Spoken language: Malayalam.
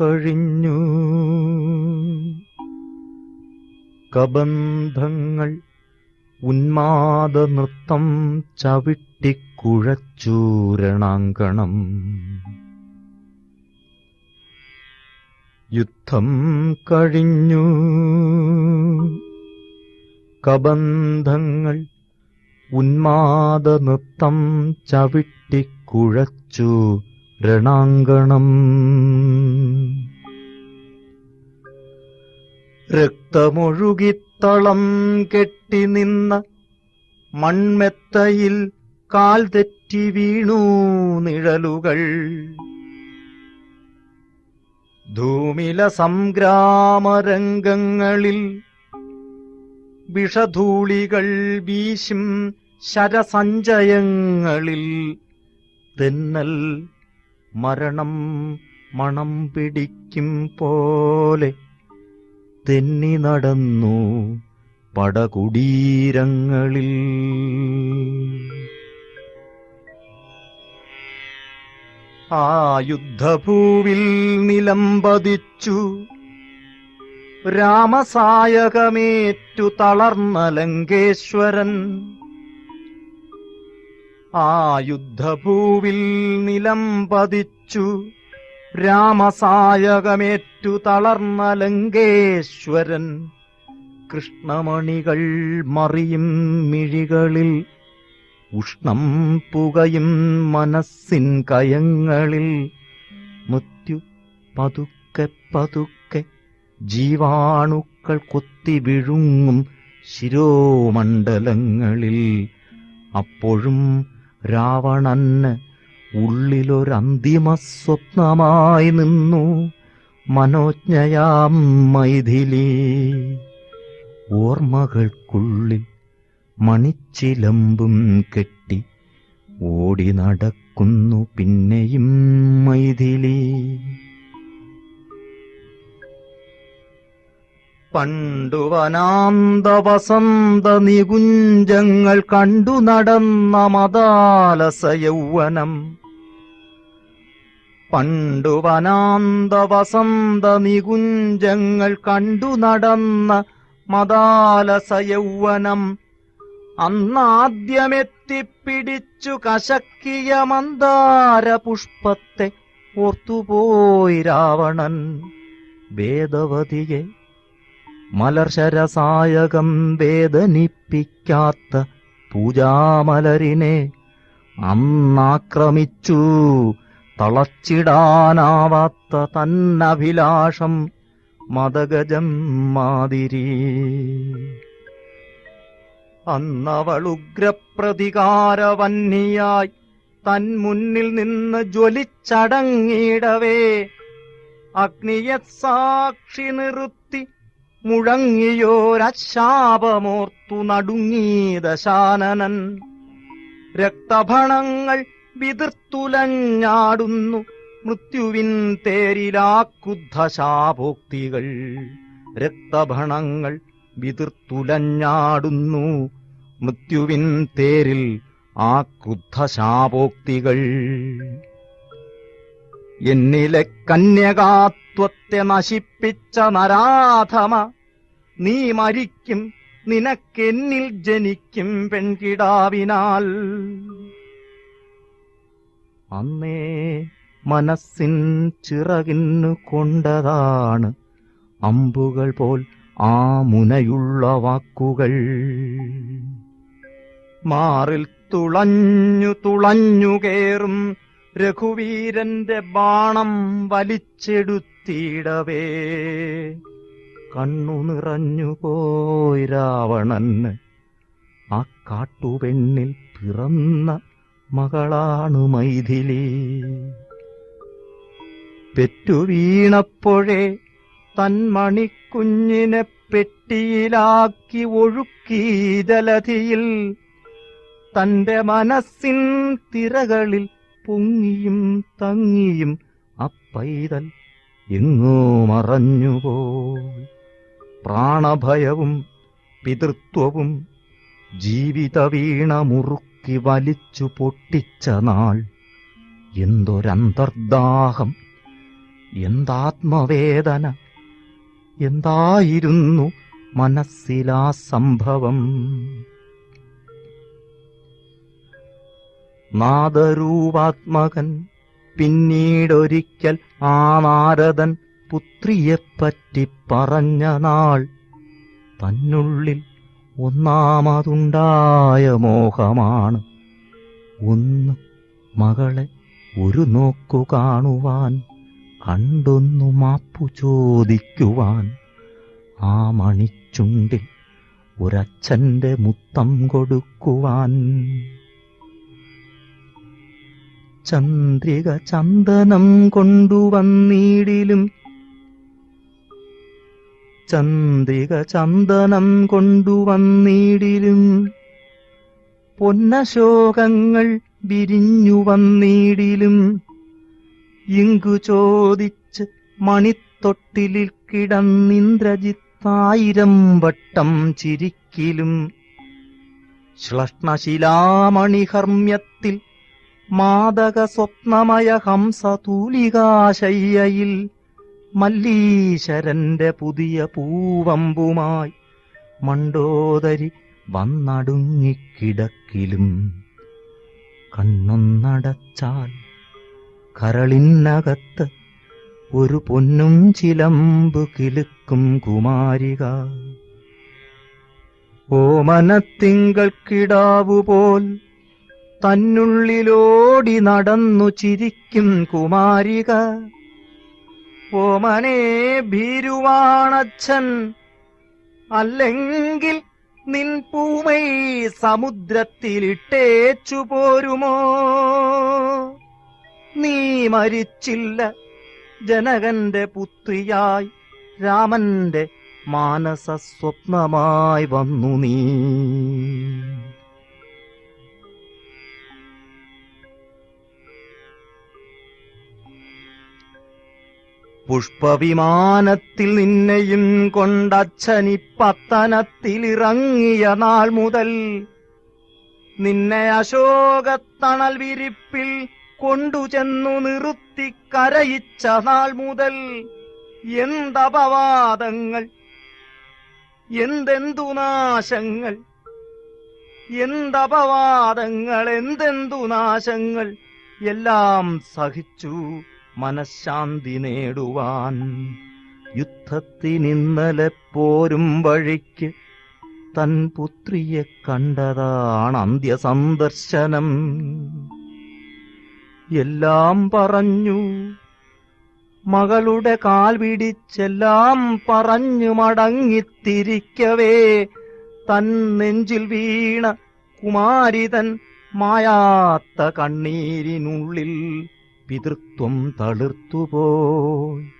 കഴിഞ്ഞു. കബന്ധങ്ങൾ ഉന്മാദ നൃത്തം ചവിട്ടിക്കുഴച്ചൂരണാങ്കണം. യുദ്ധം കഴിഞ്ഞു. കബന്ധങ്ങൾ ഉന്മാദ നൃത്തം ചവിട്ടിക്കുഴച്ചു രണാങ്കണം. രക്തമൊഴുകിത്തളം കെട്ടി നിന്ന മൺമെത്തയിൽ കാൽ തെറ്റി വീണു നിഴലുകൾ. ധൂമില സംഗ്രാമരംഗങ്ങളിൽ വിഷധൂളികൾ വീശും ശരസഞ്ചയങ്ങളിൽ തെന്നൽ മരണം മണം പിടിക്കും പോലെ തെന്നി നടന്നു പടകുടീരങ്ങളിൽ. ആ യുദ്ധഭൂവിൽ നിലംപതിച്ചു രാമസായകമേറ്റു തളർന്ന ലങ്കേശ്വരൻ. ആ യുദ്ധഭൂവിൽ നിലം പതിച്ചു. രാമസായകമേറ്റു തളർന്ന ലങ്കേശ്വരൻ. കൃഷ്ണമണികൾ മറിയും മിഴികളിൽ. ഉഷ്ണം പുകയും മനസ്സിൻ കയങ്ങളിൽ. മുത്യു പതുക്കെ പതുക്കെ ജീവാണുക്കൾ കൊത്തി വിഴുങ്ങും ശിരോമണ്ഡലങ്ങളിൽ. അപ്പോഴും രാവണന് ഉള്ളിലൊരന്തിമ സ്വപ്നമായി നിന്നു മനോജ്ഞയാം മൈഥിലി. ഓർമ്മകൾക്കുള്ളിൽ മണിച്ചിലമ്പും കെട്ടി ഓടി നടക്കുന്നു പിന്നെയും മൈഥിലി. പണ്ടു വനാന്ത വസന്ത നികുഞ്ചങ്ങൾ കണ്ടു നടന്ന മതാലസ യൗവനം പണ്ടുവനാന്ത വസന്ത നികുഞ്ചങ്ങൾ കണ്ടു നടന്ന മതാലസ യൗവനം അന്നാദ്യമെത്തിപ്പിടിച്ചു കശക്കിയ മന്ദാര പുഷ്പത്തെ ഓർത്തുപോയി രാവണൻ വേദവതിയെ മലർശരസായകം വേദനിപ്പിക്കാത്ത പൂജാമലരിനെ അന്നാക്രമിച്ചു തളച്ചിടാനാവാത്ത തന്നഭിലാഷം മതഗജം മാതിരി. അന്നവളുഗ്രപ്രതികാരവന്യായി തൻ മുന്നിൽ നിന്ന് ജ്വലിച്ചടങ്ങിയിടവേ അഗ്നിയെ സാക്ഷി മുഴങ്ങിയോരശാപമോർത്തു നടുങ്ങീ ദശാനനൻ രക്തഭണങ്ങൾ വിതിർത്തുലഞ്ഞാടുന്നു മൃത്യുവിൻ തേരിലാ ക്രുദ്ധശാപോക്തികൾ രക്തഭണങ്ങൾ വിതിർത്തുലഞ്ഞാടുന്നു മൃത്യുവിൻ തേരിൽ ആ ക്രുദ്ധശാപോക്തികൾ എന്നിലെ കന്യകാത്വത്തെ നശിപ്പിച്ച നരാധമ നീ മരിക്കും നിനക്കെന്നിൽ ജനിക്കും പെൺകിടാവിനാൽ. അന്നേ മനസ്സിൻ ചിറകിന്നു കൊണ്ടതാണ് അമ്പുകൾ പോൽ ആ മുനയുള്ള വാക്കുകൾ. മാറിൽ തുളഞ്ഞു തുളഞ്ഞു കേറും രഘുവീരന്റെ ബാണം വലിച്ചെടുത്തിടവേ. കണ്ണു നിറഞ്ഞു പോയി രാവണന് ആ കാട്ടുപെണ്ണിൽ പിറന്ന മകളാണ് മൈഥിലി. പെറ്റുവീണപ്പോഴേ തന്മണിക്കുഞ്ഞിനെ പെട്ടിയിലാക്കി ഒഴുക്കി ജലധിയിൽ തന്റെ മനസ്സിൻ തിരകളിൽ പൊങ്ങിയും തങ്ങിയും അപ്പൈതൽ എങ്ങോ മറഞ്ഞുപോയി പ്രാണഭയവും പിതൃത്വവും ജീവിത വീണ മുറുക്കി വലിച്ചു പൊട്ടിച്ച നാൾ. എന്തൊരന്തർദാഹം എന്താത്മവേദന എന്തായിരുന്നു മനസ്സിലാ സംഭവം നാദരൂപാത്മകൻ പിന്നീടൊരിക്കൽ ആ നാരദൻ പുത്രിയെപ്പറ്റി പറഞ്ഞ നാൾ തന്നുള്ളിൽ ഒന്നാമതുണ്ടായ മോഹമാണ്. ഒന്ന് മകളെ ഒരു നോക്കു കാണുവാൻ കണ്ടൊന്നു മാപ്പു ചോദിക്കുവാൻ. ആ മണിച്ചുണ്ടിൽ ഒരച്ഛന്റെ മുത്തം കൊടുക്കുവാൻ. ചന്ദ്രിക ചന്ദനം കൊണ്ടുവന്നീടിലും ചന്ദ്രിക ചന്ദനം കൊണ്ടുവന്നീടിലും. പൊന്നശോകങ്ങൾ വിരിഞ്ഞു വന്നീടിലും ഇങ്കു ചോദിച്ച് മണിത്തൊട്ടിലിൽ കിടന്നിന്ദ്രജിത്തായിരം വട്ടം ചിരിക്കിലും. ശ്ലഷ്ണശിലാമണിഹർമ്മ്യത്തിൽ മാതക സ്വപ്നമയ ഹംസതൂലികാശയ്യയിൽ മല്ലീശ്വരന്റെ പുതിയ പൂവമ്പുമായി മണ്ടോദരി വന്നടുങ്ങിക്കിടക്കിലും. കണ്ണൊന്നടച്ചാൽ കരളിനകത്ത് ഒരു പൊന്നും ചിലമ്പ് കിലുക്കും കുമാരിക. ഓമനത്തിങ്കൾക്കിടാവുപോൽ തന്നുള്ളിലോടി നടന്നു ചിരിക്കും കുമാരിക. ഓമനെ ഭീരുവാണച്ഛൻ. അല്ലെങ്കിൽ നിൻ പൂമൈ സമുദ്രത്തിലിട്ടേച്ചു പോരുമോ? നീ മരിച്ചില്ല ജനകന്റെ പുത്രിയായി രാമന്റെ മാനസസ്വപ്നമായി വന്നു നീ. പുഷ്പവിമാനത്തിൽ നിന്നെയും കൊണ്ടച്ഛനി പത്തനത്തിലിറങ്ങിയ നാൾ മുതൽ നിന്നെ അശോകത്തണൽ വിരിപ്പിൽ കൊണ്ടുചെന്നു നിർത്തി കരയിച്ച നാൾ മുതൽ എന്തപവാദങ്ങൾ എന്തെന്തു നാശങ്ങൾ എന്തപവാദങ്ങൾ എന്തെന്തു നാശങ്ങൾ എല്ലാം സഹിച്ചു. മനഃശാന്തി നേടുവാൻ. യുദ്ധത്തിനിന്നലെ പോരും വഴിക്ക് തൻ പുത്രിയെ കണ്ടതാണ് അന്ത്യസന്ദർശനം. എല്ലാം പറഞ്ഞു. മകളുടെ കാൽ പിടിച്ചെല്ലാം പറഞ്ഞു മടങ്ങിത്തിരിക്കവേ. തൻ നെഞ്ചിൽ വീണ കുമാരിതൻ മായാത്ത കണ്ണീരിനുള്ളിൽ പിതൃത്വം തളിർത്തുപോയി.